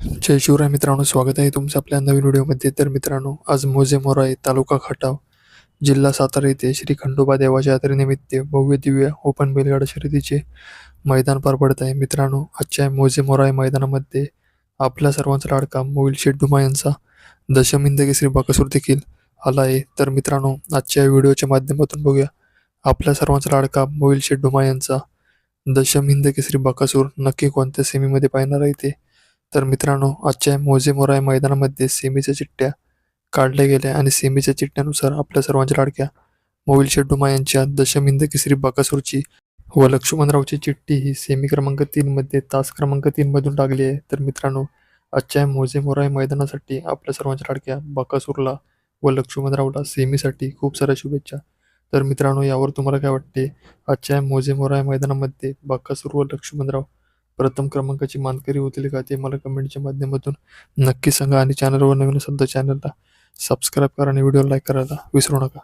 जय शिवराय मित्रांनो स्वागत आहे तुमचं आपल्या नवीन व्हिडिओमध्ये. तर मित्रांनो आज मोजे मोराई तालुका खटाव जिल्हा सातारा येथे श्री खंडोबा देवाच्या यात्रेनिमित्त भव्य दिव्य ओपन बैलगाडा शर्यतीचे मैदान पार पडत आहे. मित्रांनो आजच्या मोजे मोराई मैदानामध्ये आपल्या सर्वांचा लाडका मोईल शेड्डुमा डुमा यांचा दशमिंद केसरी बकासूर देखील आला आहे. तर मित्रांनो आजच्या व्हिडिओच्या माध्यमातून बघूया. आपल्या सर्वांचा लाडका मोईल शेड्डुमा डुमा यांचा दशमिंद केसरी बकासूर नक्की कोणत्या सेमीमध्ये पाहणार आहे ते? तर मित्रांनो आजच्या मोजे मोराय मैदानामध्ये सेमीच्या चिठ्ठ्या काढल्या गेल्या आणि सेमीच्या चिठ्ठ्यानुसार आपल्या सर्वांच्या लाडक्या मोविल शेड्डुमा यांच्या दशमिंद किसरी बाकासूरची व लक्ष्मणरावची चिठ्ठी ही सेमी क्रमांक तीनमध्ये तास क्रमांक तीन मधून लागली आहे. तर मित्रांनो आजच्या मोजे मोराय मैदानासाठी आपल्या सर्वांच्या लाडक्या बाकासूरला व लक्ष्मणरावला सेमीसाठी खूप साऱ्या शुभेच्छा. तर मित्रांनो यावर तुम्हाला काय वाटते? आजच्या मोजे मोराय मैदानामध्ये बाकासूर व लक्ष्मणराव प्रथम क्रमांकाची मानकरी होतील का ते मला कमेंटच्या माध्यमातून नक्की सांगा आणि चॅनलवर नवीन सध्या तर चॅनलला सबस्क्राईब करा आणि व्हिडिओ लाईक करायला विसरू नका.